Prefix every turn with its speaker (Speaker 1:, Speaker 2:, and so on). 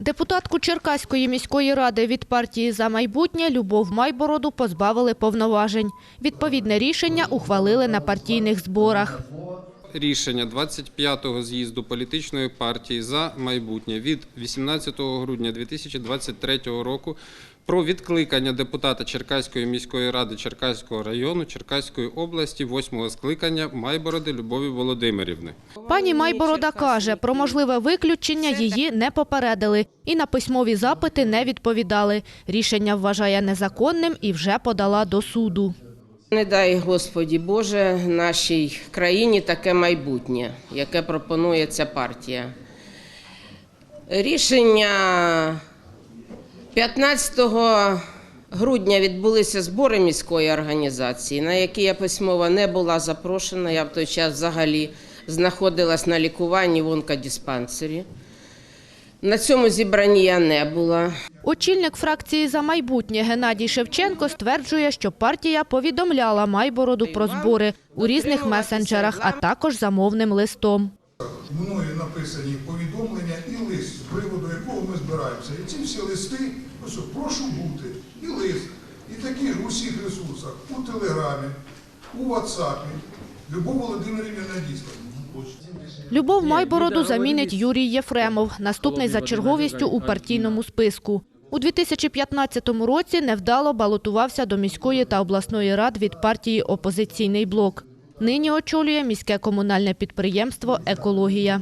Speaker 1: Депутатку Черкаської міської ради від партії «За майбутнє» Любов Майбороду позбавили повноважень. Відповідне рішення ухвалили на партійних зборах.
Speaker 2: Рішення 25-го з'їзду політичної партії за майбутнє від 18 грудня 2023 року про відкликання депутата Черкаської міської ради Черкаського району Черкаської області 8-го скликання Майбороди Любові Володимирівни.
Speaker 1: Пані Майборода каже, про можливе виключення її не попередили і на письмові запити не відповідали. Рішення вважає незаконним і вже подала до суду.
Speaker 3: Не дай Господі Боже нашій країні таке майбутнє, яке пропонує ця партія. Рішення 15 грудня відбулися збори міської організації, на які я письмово не була запрошена. Я в той час взагалі знаходилась на лікуванні в онкодиспансері. На цьому зібранні я не була.
Speaker 1: Очільник фракції «За майбутнє» Геннадій Шевченко стверджує, що партія повідомляла Майбороду про збори у різних месенджерах, а також замовним листом.
Speaker 4: мною написані повідомлення і лист, з приводу якого ми збираємося. І ці всі листи, ось прошу бути, і лист, і такі ж у всіх ресурсах, у Телеграмі, у Ватсапі. Любов Володимирівна надіслана.
Speaker 1: Любов Майбороду замінить Юрій Єфремов, наступний за черговістю у партійному списку. У 2015 році невдало балотувався до міської та обласної рад від партії «Опозиційний блок». Нині очолює міське комунальне підприємство «Екологія».